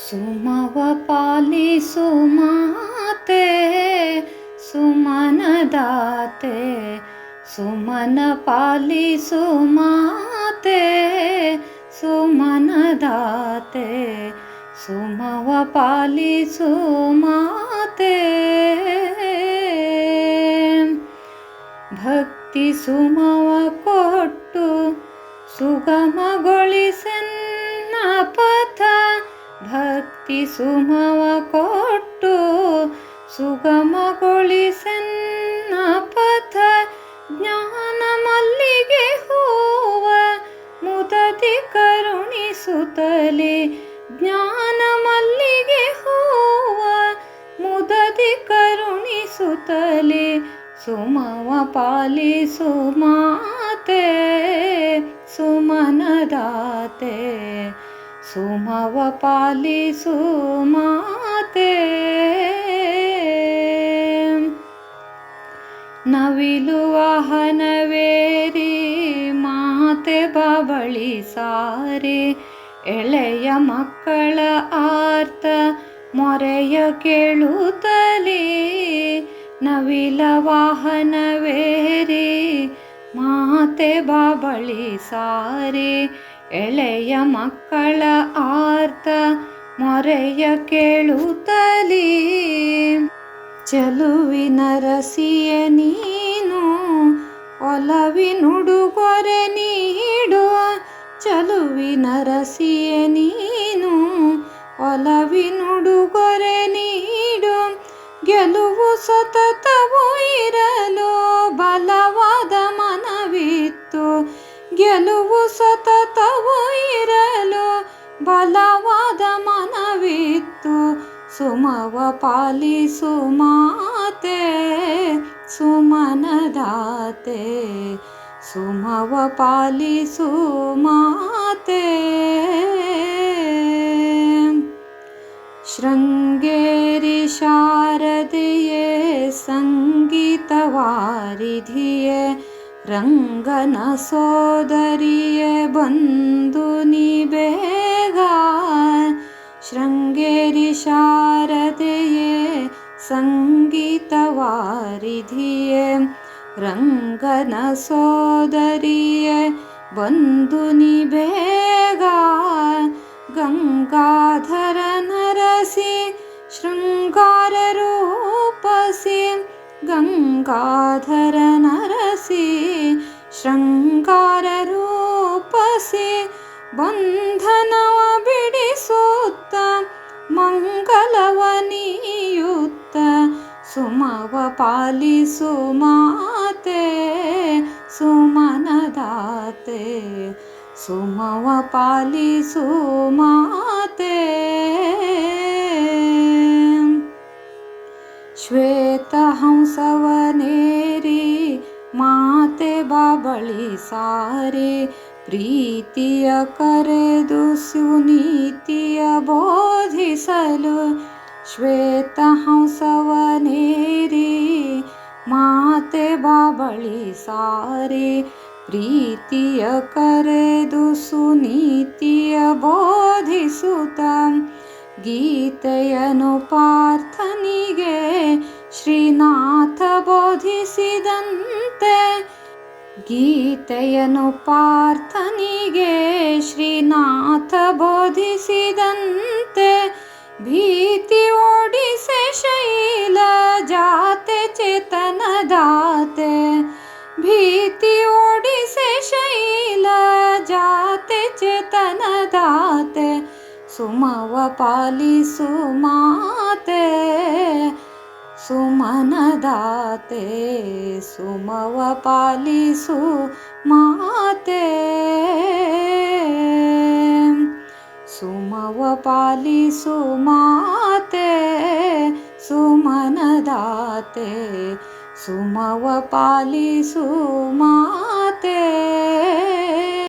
ಸುಮವ ಪಾಲಿಸು ಮಾತೆ ಸುಮನದಾತೆ ಸುಮನ ಪಾಲಿಸು ಮಾತೆ ಸುಮನದಾತೆ ಸುಮವ ಪಾಲಿಸು ಮಾತೆ ಭಕ್ತಿ ಸುಮವ ಕೊಟ್ಟು ಸುಗಮಗೊಳಿಸನ್ನ ಪಥ ಭಕ್ತಿ ಸುಮವ ಕೊಟ್ಟು ಸುಗಮಗೊಳಿಸನ್ನ ಪಥ ಜ್ಞಾನ ಮಲ್ಲಿಗೆ ಹೂವ ಮುದತಿ ಕರುಣಿಸುತ್ತಲೇ ಜ್ಞಾನ ಮಲ್ಲಿಗೆ ಹೂವ ಮುದತಿ ಕರುಣಿಸುತ್ತಲೇ ಸುಮವ ಪಾಲಿಸು ಮಾತೆ ಸುಮನದಾತೆ. ಸುಮವ ಪಾಲಿಸು ಮಾತೆ. ನವಿಲು ವಾಹನವೇರಿ ಮಾತೆ ಬಬಳಿ ಸಾರಿ. ಎಳೆಯ ಮಕ್ಕಳ ಆರ್ತ ಮೊರೆಯ ಕೇಳುತ್ತಲೇ. ನವಿಲ ವಾಹನವೇರಿ ಮಾತೆ ಬಾಬಳಿ ಸಾರಿ, ಎಳೆಯ ಮಕ್ಕಳ ಆರ್ತ ಮೊರೆಯ ಕೇಳುತ್ತಲೀ. ಚಲುವಿನ ರಸಿಯ ನೀನು ಒಲವಿನುಡುಗೊರೆ ನೀಡು. ಚಲುವಿನ ರಸಿಯ ನೀನು ಒಲವಿನುಡುಗೊರೆ ನೀಡು. ಗೆಲುವು ಸತತವೂ ಇರಲು ಮನವಿತ್ತು ಗೆಲುವು ಸತತವೂ ಇರಲು ಬಲವಾದ ಮನವಿತ್ತು. ಸುಮವ ಪಾಲಿಸು ಮಾತೆ ಸುಮನದಾತೆ. ಸುಮವ ಪಾಲಿಸು ಮಾತೆ ಶೃಂಗೇರಿ ಶಾರದೆಯೇ, ಸಂಗೀತವಾರಿಧಿಯೇ ರಂಗನ ಸೋದರಿಯೇ ಬಂದು ನೀ ಬೇಗ ಶೃಂಗೇರಿ ಶಾರದೆಯೇ ಸಂಗೀತವಾರಿಧಿಯೇ ರಂಗನ ಸೋದರಿಯೇ ಬಂದು ನೀ ಬೇಗ ಗಂಗಾಧರ ನರಸಿ ಶೃಂಗಾರ ರೂಪಸಿ ರೂಪಸಿ ಬಂಧನವ ಬಿಡಿಸುತ್ತ, ಮಂಗಲವ ನೀಯುತ್ತ, ಸುಮವ ಪಾಲಿಸು ಮಾತೆ ಸುಮನದಾತೆ ಸುಮವ ಪಾಲಿಸು ಮಾತೆ. ಶ್ವೇತಹಂಸವನೇರಿ ಮಾತೆ ಬಾಬಳಿ ಸಾರಿ ಪ್ರೀತಿಯ ಕರೆದು ಸುನೀತಿಯ ಬೋಧಿಸಲು ಶ್ವೇತಹಂಸವನೇರಿ ಮಾತೆ ಬಾಬಳಿ ಸಾರಿ ಪ್ರೀತಿಯ ಕರೆದು ಸುನೀತಿಯ ಬೋಧಿಸುತ್ತ ಗೀತೆಯನು ಪಾರ್ಥನಿಗೆ ಗೀತೆಯನು ಪಾರ್ಥನಿಗೆ ಶ್ರೀನಾಥ ಬೋಧಿಸಿದಂತೆ ಭೀತಿ ಓಡಿಸೆ ಶೈಲ ಜಾತೆ ಚೇತನದಾತೆ ಭೀತಿ ಓಡಿಸೆ ಶೈಲ ಜಾತೆ ಚೇತನದಾತೆ ಸುಮವ ಪಾಲಿಸು ಮಾತೆ ಸುಮನದಾತೆ ಸುಮವ ಪಾಲಿಸು ಮಾತೆ. ಸುಮವ ಪಾಲಿಸು ಮಾತೆ ಸುಮನದಾತೆ ಸುಮವ ಪಾಲಿಸು ಮಾ